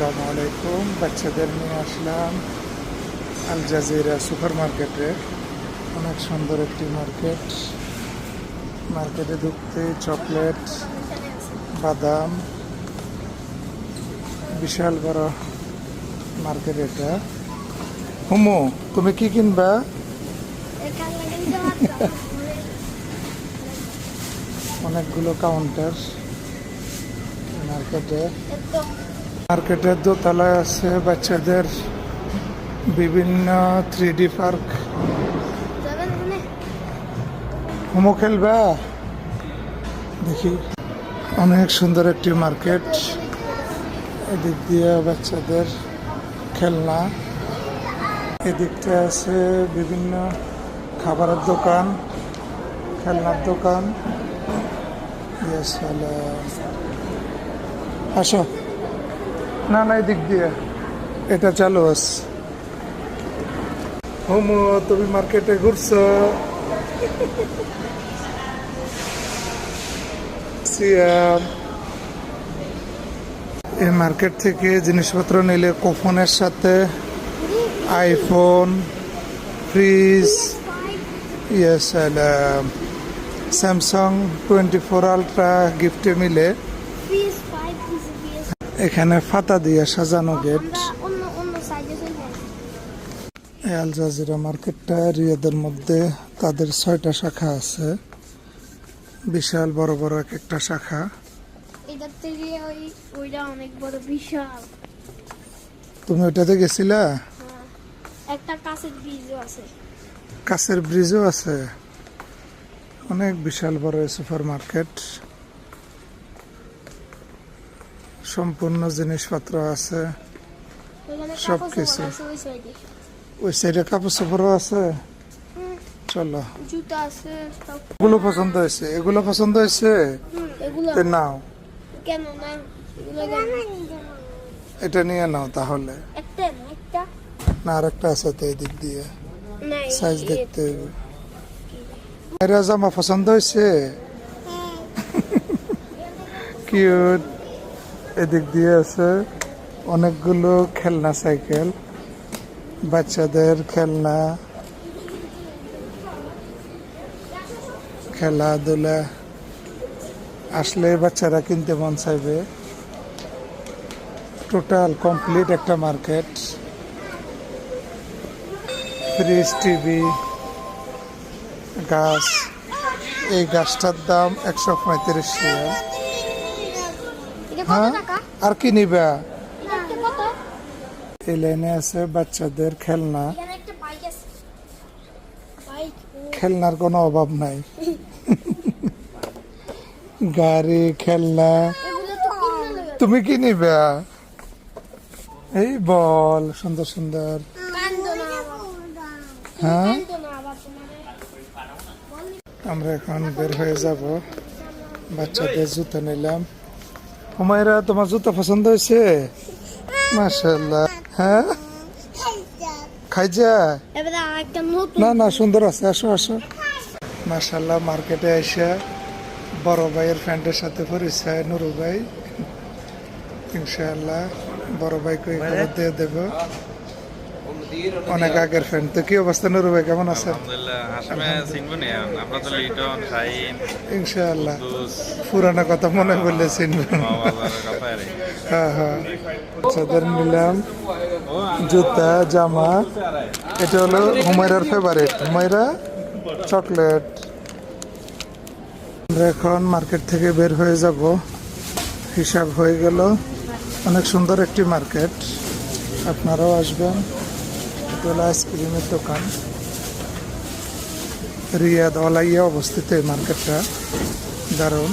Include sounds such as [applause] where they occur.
আসসালামু আলাইকুম। বাচ্চাদের নিয়ে আসলাম আল জাজিরা সুপার মার্কেটে অনেক সুন্দর একটি মার্কেট। মার্কেটে ঢুকতে চকলেট, বাদাম, বিশাল বড় মার্কেট এটা। হুমু, তুমি কি কিনবা? অনেকগুলো কাউন্টার মার্কেটে। মার্কেটের দোতলায় আছে, বাচ্চাদের বিভিন্ন থ্রি ডি পার্ক হোমো খেলবা? দেখি। অনেক সুন্দর একটি মার্কেট। এদিক দিয়ে বাচ্চাদের খেলনা। এদিকটা আছে বিভিন্ন খাবারের দোকান, খেলনার দোকান। আসো। না না এদিক দিয়ে। এটা চালু আছে। হোমো তুমি মার্কেটে ঘুরছো? এই মার্কেট থেকে জিনিসপত্র নিলে কোফোনের সাথে iPhone, fridge, yes Samsung twenty four ultra গিফটে মিলে এখানে ফাতা দিয়ে সাজানো গেট। আল জাজিরা মার্কেটটা রিয়াদের মধ্যে তাদের ছয়টা শাখা আছে। বিশাল বড় বড় এক একটা শাখা। তুমি ওইটাতে গেছিলা? হ্যাঁ। একটা কাছের ব্রিজও আছে। কাছের ব্রিজও আছে। অনেক বিশাল বড় সুপার মার্কেট সম্পূর্ণ জিনিসপত্র আছে। সব কিছু। ওই সাইডে কাপড় চোপড়ও আছে। চলো। এগুলো পছন্দ হয়েছে। এগুলো পছন্দ হয়েছে? নাও। এটা নিয়ে নাও তাহলে। না একটা। আর একটা আছে তো এই দিক দিয়ে সাইজ দেখতে এরা জামা পছন্দ হয়েছে? [laughs] কিউট এদিক দিয়ে আছে অনেকগুলো খেলনা সাইকেল, বাচ্চাদের খেলনা, খেলাধুলা। আসলে বাচ্চারা কিনতে মন চাইবে। টোটাল কমপ্লিট একটা মার্কেট ফ্রিজ টিভি গাছ এই গাছটার দাম একশো পঁয়ত্রিশ টাকা হ্যাঁ? আর কি নিবা? এই লাইনে আছে বাচ্চাদের খেলনা। খেলনার কোনো অভাব নাই। গাড়ি খেলনা। তুমি কি নিবা? এই বল সুন্দর সুন্দর। হ্যাঁ? আমরা এখন বের হয়ে যাব। বাচ্চাদের জুতো নিলাম। হুমায়রা, তোমার জুতা পছন্দ হয়েছে? মাশাল্লাহ হ্যাঁ? খাই না না, সুন্দর আছে, আসো আসো। মাশাল্লাহ মার্কেটে এসে বড় ভাইয়ের ফ্রেন্ডের সাথে পরিচয় নুরু ভাই। ইনশাআল্লাহ, বড় ভাইকে দিয়ে দেব। অনেক আগের ফ্রেন্ড তো কি অবস্থা নুরু ভাই কেমন আছেন ইনশাআল্লাহ। পুরানো কথা মনে করলে চিনবেন। হ্যাঁ হ্যাঁ। নিলাম জুতা জামা। এটা হলো হুমায়রার ফেভারিট হুমায়রা চকলেট আমরা এখন মার্কেট থেকে বের হয়ে যাব। হিসাব হয়ে গেল। অনেক সুন্দর একটি মার্কেট আপনারাও আসবেন। এটা হলো আইসক্রিমের দোকান। রিয়াদ অলাইয়া অবস্থিত এই মার্কেটটা। দারুণ।